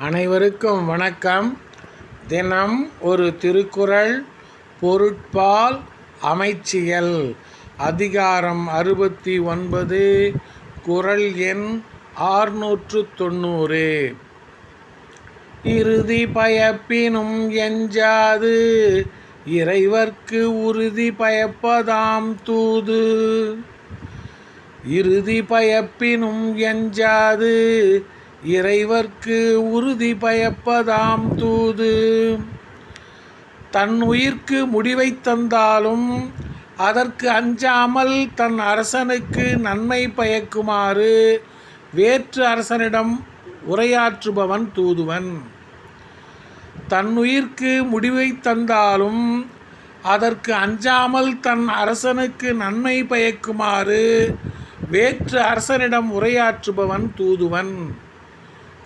அனைவருக்கும் வணக்கம். தினம் ஒரு திருக்குறள் பொருட்பால் அமைச்சியல். அதிகாரம் அறுபத்தி ஒன்பது குறள் எண் ஆறுநூற்று தொண்ணூறு. இறுதி பயப்பினும் எஞ்சாது இறைவர்க்கு உறுதி பயப்பதாம் தூது. இறுதி பயப்பினும் எஞ்சாது இறைவர்க்கு உறுதி பயப்பதாம் தூது. தன் உயிர்க்கு முடிவைத் தந்தாலும் அதற்கு அஞ்சாமல் தன் அரசனுக்கு நன்மை பயக்குமாறு வேற்று அரசனிடம் உரையாற்றுபவன் தூதுவன். தன்னுயிர்க்கு முடிவை தந்தாலும் அதற்கு அஞ்சாமல் தன் அரசனுக்கு நன்மை பயக்குமாறு வேற்று அரசனிடம் உரையாற்றுபவன் தூதுவன்.